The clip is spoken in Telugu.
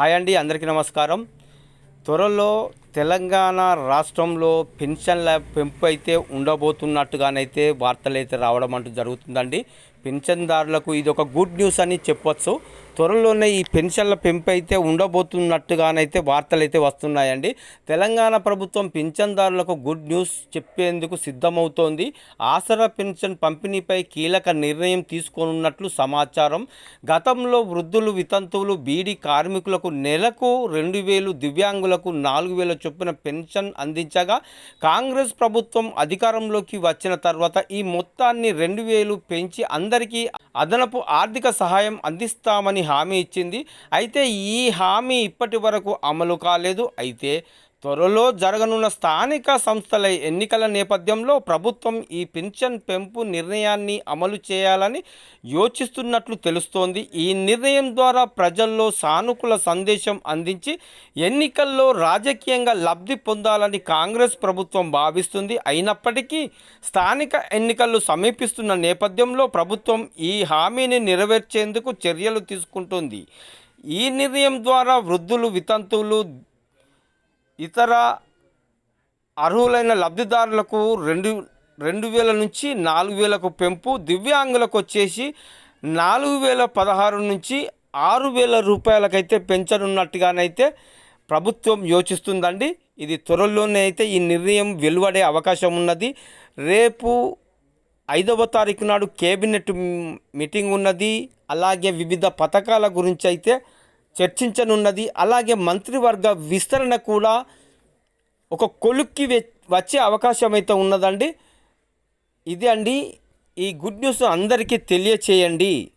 హాయ్ అండి అందరికీ నమస్కారం. త్వరలో తెలంగాణ రాష్ట్రంలో పెన్షన్ల పెంపు అయితే ఉండబోతున్నట్టుగానైతే వార్తలు అయితే రావడం అంటూ జరుగుతుందండి. పెన్షన్దారులకు ఇది ఒక గుడ్ న్యూస్ అని చెప్పొచ్చు. త్వరలోనే ఈ పెన్షన్ల పెంపు అయితే ఉండబోతున్నట్టుగానైతే వార్తలు అయితే వస్తున్నాయండి. తెలంగాణ ప్రభుత్వం పింఛన్దారులకు గుడ్ న్యూస్ చెప్పేందుకు సిద్ధమవుతోంది. ఆసరా పెన్షన్ పంపిణీపై కీలక నిర్ణయం తీసుకోనున్నట్లు సమాచారం. గతంలో వృద్ధులు వితంతువులు బీడీ కార్మికులకు నెలకు రెండు వేలు దివ్యాంగులకు నాలుగు వేల చొప్పున పెన్షన్ అందించగా కాంగ్రెస్ ప్రభుత్వం అధికారంలోకి వచ్చిన తర్వాత ఈ మొత్తాన్ని రెండు వేలు పెంచి అందరికీ అదనపు ఆర్థిక సహాయం అందిస్తామని హామీ ఇచ్చింది. అయితే ఈ హామీ ఇప్పటి వరకు అమలు కాలేదు. అయితే త్వరలో జరగనున్న స్థానిక సంస్థల ఎన్నికల నేపథ్యంలో ప్రభుత్వం ఈ పింఛన్ పెంపు నిర్ణయాన్ని అమలు చేయాలని యోచిస్తున్నట్లు తెలుస్తోంది. ఈ నిర్ణయం ద్వారా ప్రజల్లో సానుకూల సందేశం అందించి ఎన్నికల్లో రాజకీయంగా లబ్ధి పొందాలని కాంగ్రెస్ ప్రభుత్వం భావిస్తుంది. అయినప్పటికీ స్థానిక ఎన్నికలు సమీపిస్తున్న నేపథ్యంలో ప్రభుత్వం ఈ హామీని నెరవేర్చేందుకు చర్యలు తీసుకుంటుంది. ఈ నిర్ణయం ద్వారా వృద్ధులు వితంతువులు ఇతర అర్హులైన లబ్ధిదారులకు రెండు రెండు వేల నుంచి నాలుగు వేలకు పెంపు దివ్యాంగులకు వచ్చేసి నాలుగు వేల పదహారు నుంచి ఆరు వేల రూపాయలకైతే పెంచనున్నట్టుగానైతే ప్రభుత్వం యోచిస్తుందండి. ఇది త్వరలోనే అయితే ఈ నిర్ణయం వెలువడే అవకాశం ఉన్నది. రేపు ఐదవ తారీఖు నాడు కేబినెట్ మీటింగ్ ఉన్నది. అలాగే వివిధ పథకాల గురించి అయితే చర్చించనున్నది. అలాగే మంత్రివర్గ విస్తరణ కూడా ఒక కొలుక్కి వె- వచ్చే అవకాశం అయితే ఉన్నదండి. ఇది అండి. ఈ గుడ్ న్యూస్ అందరికీ తెలియచేయండి.